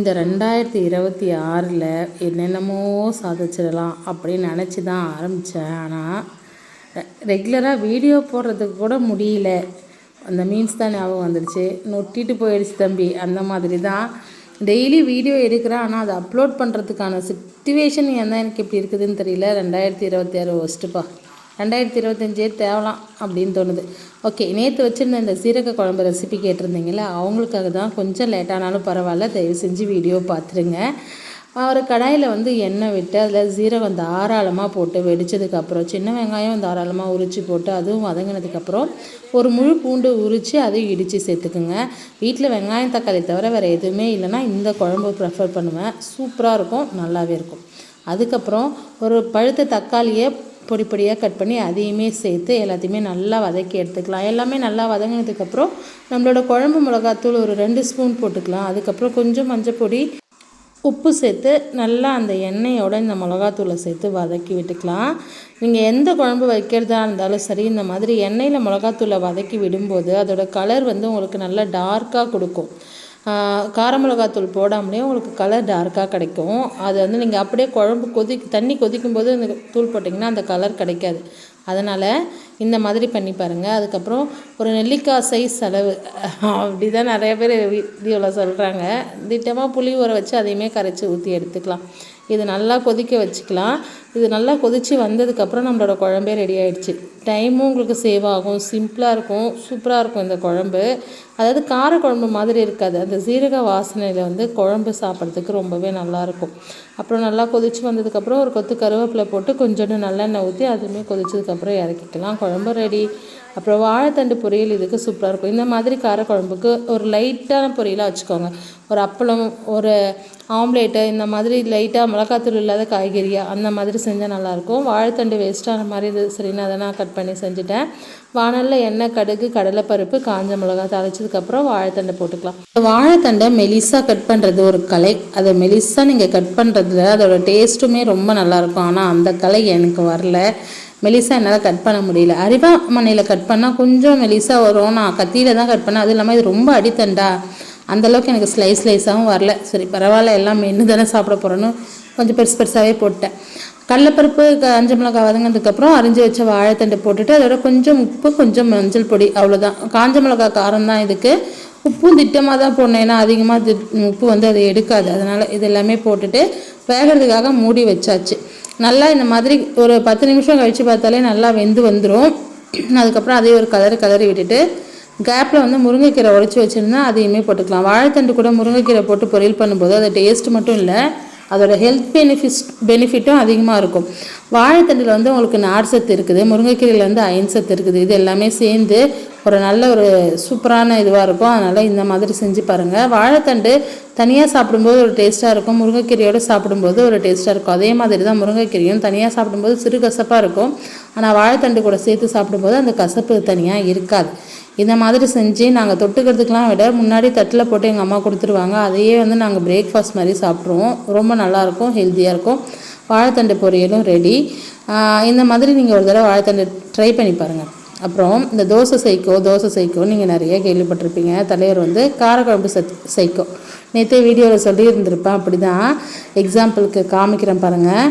இந்த ரெண்டாயிரத்தி இருபத்தி ஆறில் என்னென்னமோ சாதிச்சிடலாம் அப்படின்னு நினச்சி தான் ஆரம்பித்தேன் ஆனால் ரெகுலராக வீடியோ போடுறதுக்கு கூட முடியல. அந்த மீன்ஸ் தான் ஞாபகம் வந்துடுச்சு நொட்டிட்டு போயிடுச்சு தம்பி. அந்த மாதிரி தான் டெய்லி வீடியோ எடுக்கிறேன். ஆனால் அதை அப்லோட் பண்ணுறதுக்கான சுச்சுவேஷன் ஏன் தான் எனக்கு இப்படி இருக்குதுன்னு தெரியல. ரெண்டாயிரத்தி இருபத்தி ஆறு ஒஸ்ட்டுப்பா ரெண்டாயிரத்தி இருபத்தஞ்சே தேவலாம் அப்படின்னு தோணுது. ஓகே நேற்று வச்சுருந்த இந்த சீரக குழம்பு ரெசிபி கேட்டிருந்தீங்களே அவங்களுக்காக தான் கொஞ்சம் லேட்டானாலும் பரவாயில்ல தயவு செஞ்சு வீடியோ பார்த்துருங்க. ஒரு கடாயில் வந்து எண்ணெய் விட்டு அதில் சீரகம் தாராளமாக போட்டு வெடித்ததுக்கப்புறம் சின்ன வெங்காயம் தாராளமாக உரித்து போட்டு அதுவும் வதங்கினதுக்கப்புறம் ஒரு முழு பூண்டு உரித்து அதையும் இடித்து சேர்த்துக்குங்க. வீட்டில் வெங்காயம் தக்காளி தவிர வேறு எதுவுமே இல்லைன்னா இந்த குழம்பு ப்ரிஃபர் பண்ணுவேன். சூப்பராக இருக்கும் நல்லாவே இருக்கும். அதுக்கப்புறம் ஒரு பழுத்த தக்காளியை பொடி பொடியாக கட் பண்ணி அதையுமே சேர்த்து எல்லாத்தையுமே நல்லா வதக்கி எடுத்துக்கலாம். எல்லாமே நல்லா வதங்கினதுக்கப்புறம் நம்மளோட குழம்பு மிளகாத்தூள் ஒரு ரெண்டு ஸ்பூன் போட்டுக்கலாம். அதுக்கப்புறம் கொஞ்சம் மஞ்சள் பொடி உப்பு சேர்த்து நல்லா அந்த எண்ணெயோட இந்த மிளகாத்தூளை சேர்த்து வதக்கி விட்டுக்கலாம். நீங்கள் எந்த குழம்பு வைக்கிறதா இருந்தாலும் சரி இந்த மாதிரி எண்ணெயில் மிளகாத்தூளை வதக்கி விடும்போது அதோடய கலர் வந்து உங்களுக்கு நல்லா டார்க்காக கொடுக்கும். காரமிளகாத்தூள் போடாமலே உங்களுக்கு கலர் டார்க்காக கிடைக்கும். அது வந்து நீங்கள் அப்படியே குழம்பு கொதி தண்ணி கொதிக்கும் போது அந்த தூள் போட்டிங்கன்னா அந்த கலர் கிடைக்காது. அதனால் இந்த மாதிரி பண்ணி பாருங்கள் அதுக்கப்புறம் ஒரு நெல்லிக்காய் சைஸ் செலவு அப்படி தான் நிறைய பேர் வீடியோவில் சொல்கிறாங்க திட்டமாக புளி ஊற வச்சு அதையுமே கரைச்சி ஊற்றி எடுத்துக்கலாம். இது நல்லா கொதிக்க வச்சுக்கலாம். இது நல்லா கொதித்து வந்ததுக்கப்புறம் நம்மளோட குழம்பே ரெடி ஆகிடுச்சு டைமும் உங்களுக்கு சேவ் ஆகும். சிம்பிளாக இருக்கும். சூப்பராக இருக்கும் இந்த குழம்பு. அதாவது கார குழம்பு மாதிரி இருக்காது. அந்த சீரக வாசனையில் வந்து குழம்பு சாப்பிட்றதுக்கு ரொம்பவே நல்லாயிருக்கும் அப்புறம் நல்லா கொதித்து வந்ததுக்கப்புறம் ஒரு கொத்து கருவேப்பிலை போட்டு கொஞ்சோண்டு நல்லெண்ணெய் ஊற்றி அதுவுமே கொதிச்சதுக்கப்புறம் இறக்கிக்கலாம். குழம்பு ரெடி அப்புறம் வாழைத்தண்டு பொரியல் இதுக்கு சூப்பராக இருக்கும். இந்த மாதிரி காரக்குழம்புக்கு ஒரு லைட்டான பொரியலாக வச்சுக்கோங்க. ஒரு அப்பளம் ஒரு ஆம்லேட்டு இந்த மாதிரி லைட்டாக மிளகாத்தூள் இல்லாத காய்கறியாக அந்த மாதிரி செஞ்சால் நல்லாயிருக்கும். வாழைத்தண்டு வேஸ்ட்டான மாதிரி இது சரின்னு அதை நான் கட் பண்ணி செஞ்சுட்டேன். வானலில் எண்ணெய் கடுகு கடலைப்பருப்பு காஞ்ச மிளகா தாளிச்சதுக்கப்புறம் வாழைத்தண்டை போட்டுக்கலாம். வாழைத்தண்டை மெலிசாக கட் பண்ணுறது ஒரு கலை. அதை மெலிசாக நீங்கள் கட் பண்ணுறதுல அதோட டேஸ்ட்டுமே ரொம்ப நல்லாயிருக்கும் ஆனால் அந்த கலை எனக்கு வரல. மெலிசா என்னால் கட் பண்ண முடியல. அரிவாமனையில் கட் பண்ணால் கொஞ்சம் மெலிசா வரும். நான் கத்தியில் தான் கட் பண்ணேன். அதுவும் இல்லாமல் இது ரொம்ப அடித்தண்டா. அந்தளவுக்கு எனக்கு ஸ்லைஸ் ஸ்லைஸாகவும் வரல. சரி பரவாயில்ல. எல்லாம் மென்று தானே சாப்பிட போகிறேன்னு கொஞ்சம் பெருசு பெருசாகவே போட்டேன். கடலப்பருப்பு காஞ்ச மிளகா வதங்கினதுக்கப்புறம் அரிஞ்சு வச்ச வாழைத்தண்டை போட்டுட்டு அதோட கொஞ்சம் உப்பு கொஞ்சம் மஞ்சள் பொடி அவ்வளோதான் காஞ்ச மிளகா காரம் தான் இதுக்கு. உப்பும் திட்டமாக தான் போடணும். ஏன்னா அதிகமாக உப்பு வந்து அதை எடுக்காது. அதனால் இது எல்லாமே போட்டுட்டு வேகிறதுக்காக மூடி வச்சாச்சு. நல்லா இந்த மாதிரி ஒரு பத்து நிமிஷம் கழித்து பார்த்தாலே நல்லா வெந்து வந்துடும் அதுக்கப்புறம் அதே ஒரு கலர் கலரி விட்டுட்டு கேப்பில் வந்து முருங்கைக்கீரை உடச்சி வச்சுருந்தா அதையுமே போட்டுக்கலாம். வாழைத்தண்டு கூட முருங்கைக்கீரை போட்டு பொரியல் பண்ணும்போது அது டேஸ்ட் மட்டும் இல்லை அதோட ஹெல்த் பெனிஃபிட்ஸ் பெனிஃபிட்டும் அதிகமாக இருக்கும். வாழைத்தண்டில் வந்து உங்களுக்கு நார் சத்து இருக்குது முருங்கைக்கீரையில் வந்து அயன் சத்து இருக்குது இது எல்லாமே சேர்ந்து ஒரு நல்ல ஒரு சூப்பரான இதுவாக இருக்கும். அதனால் இந்த மாதிரி செஞ்சு பாருங்கள் வாழைத்தண்டு தனியாக சாப்பிடும்போது ஒரு டேஸ்ட்டாக இருக்கும். முருங்கைக்கீரையோடு சாப்பிடும்போது ஒரு டேஸ்ட்டாக இருக்கும். அதே மாதிரி தான் முருங்கைக்கீரையும் தனியாக சாப்பிடும்போது சிறு கசப்பாக இருக்கும். ஆனால் வாழைத்தண்டு கூட சேர்த்து சாப்பிடும்போது அந்த கசப்பு தனியாக இருக்காது. இந்த மாதிரி செஞ்சு நாங்கள் தொட்டுக்கிறதுக்கெலாம் விட முன்னாடி தட்டில் போட்டு எங்கள் அம்மா கொடுத்துருவாங்க. அதையே வந்து நாங்கள் பிரேக்ஃபாஸ்ட் மாதிரி சாப்பிட்ருவோம் ரொம்ப நல்லாயிருக்கும் ஹெல்த்தியாக இருக்கும். வாழைத்தண்டு பொரியலும் ரெடி இந்த மாதிரி நீங்கள் ஒரு தடவை வாழைத்தண்டு ட்ரை பண்ணி பாருங்கள் அப்புறம் இந்த தோசை சைக்கோ தோசை சைக்கோ நீங்கள் நிறைய கேள்விப்பட்டிருப்பீங்க. தலைவர் வந்து காரக்குழம்பு சத் சைக்கோ நேற்றே வீடியோவில் சொல்லியிருந்திருப்பேன் அப்படி தான் எக்ஸாம்பிளுக்கு காமிக்கிறேன் பாருங்கள்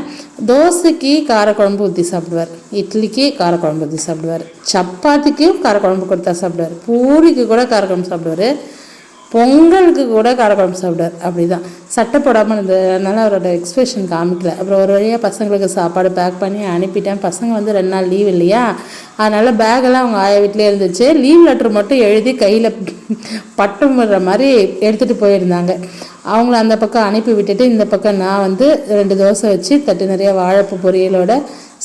தோசைக்கு காரக்குழம்பு ஊற்றி சாப்பிடுவார். இட்லிக்கு காரக்குழம்பு ஊற்றி சாப்பிடுவார். சப்பாத்திக்கும் காரக்குழம்பு கொடுத்தா சாப்பிடுவார். பூரிக்கு கூட காரக்குழம்பு சாப்பிடுவார். பொங்கலுக்கு கூட காரக்குழம்பு சாப்பிடுவார் அப்படி தான் சட்டை போடாமல் இருந்ததுனால அவரோட எக்ஸ்பிரஷன் காமிக்கல. அப்புறம் ஒரு வழியாக பசங்களுக்கு சாப்பாடு பேக் பண்ணி அனுப்பிட்டேன். பசங்க வந்து ரெண்டு நாள் லீவ் இல்லையா? அதனால் பேக்கெல்லாம் அவங்க ஆய வீட்டிலே இருந்துச்சு. லீவ் லெட்ரு மட்டும் எழுதி கையில் பட்டம் விடுற மாதிரி எடுத்துகிட்டு போயிருந்தாங்க. அவங்கள அந்த பக்கம் அனுப்பி விட்டுட்டு இந்த பக்கம் நான் வந்து ரெண்டு தோசை வச்சு தட்டு நிறைய வாழைப்பு பொரியலோட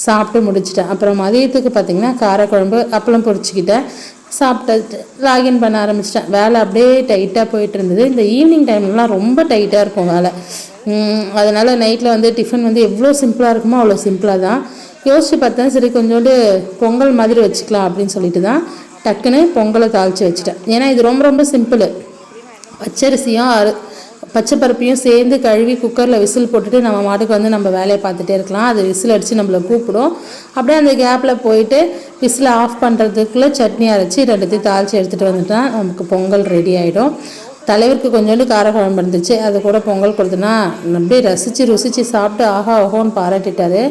சாப்பிட்டு முடிச்சிட்டேன். அப்புறம் மதியத்துக்கு பார்த்திங்கன்னா காரக்குழம்பு அப்பளம் பொரிச்சிக்கிட்டேன். சாப்பிட்டு லாகின் பண்ண ஆரம்பிச்சிட்டேன். வேலை அப்படியே டைட்டாக போயிட்டு இருந்தது. இந்த ஈவினிங் டைம்லலாம் ரொம்ப டைட்டாக இருக்கும் வேலை. அதனால் நைட்டில் வந்து டிஃபன் வந்து எவ்வளோ சிம்பிளாக இருக்குமோ அவ்வளோ சிம்பிளாக தான். யோசிச்சு பார்த்தேன் சரி கொஞ்சோண்டு பொங்கல் மாதிரி வச்சுக்கலாம் அப்படின்னு சொல்லிட்டு தான் டக்குன்னு பொங்கலை தாளித்து வச்சுட்டேன். ஏன்னா இது ரொம்ப ரொம்ப சிம்பிள் பச்சரிசியும் அரு பச்சை பருப்பையும் சேர்ந்து கழுவி குக்கரில் விசில் போட்டுட்டு நம்ம மாட்டுக்கு வந்து நம்ம வேலையை பார்த்துட்டே இருக்கலாம். அது விசில் அடித்து நம்மளை கூப்பிடும். அப்படியே அந்த கேப்பில் போயிட்டு விசில் ஆஃப் பண்ணுறதுக்குள்ளே சட்னி அரைச்சி ரெண்டுத்தையும் தாளித்து எடுத்துகிட்டு வந்துட்டால் நமக்கு பொங்கல் ரெடி ஆகிடும் தலைவருக்கு கொஞ்சோண்டு காரக்குழம்பு இருந்துச்சு. அது கூட பொங்கல் கொடுத்தனா அப்படியே ரசித்து ருசித்து சாப்பிட்டு ஆஹா ஓஹோன்னு பாராட்டிட்டாரு.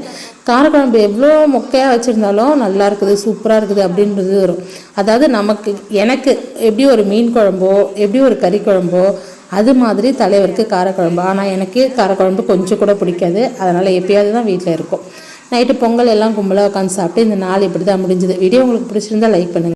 காரக்குழம்பு எவ்வளோ மொக்கையாக வச்சுருந்தாலும் நல்லா இருக்குது சூப்பராக இருக்குது அப்படின்றது வரும். அதாவது நமக்கு எனக்கு எப்படி ஒரு மீன் குழம்போ எப்படி ஒரு கறி குழம்போ அது மாதிரி தலைவருக்கு காரக்குழம்பு. ஆனால் எனக்கு காரக்குழம்பு கொஞ்சம் கூட பிடிக்காது. அதனால் எப்பயாவது தான் வீட்டில் இருக்கும். நைட்டு பொங்கல் எல்லாம் கும்பலாக உட்காந்து சாப்பிட்டு இந்த நாள் இப்படி தான் முடிஞ்சது. வீடியோ உங்களுக்கு பிடிச்சிருந்தா லைக் பண்ணுங்கள்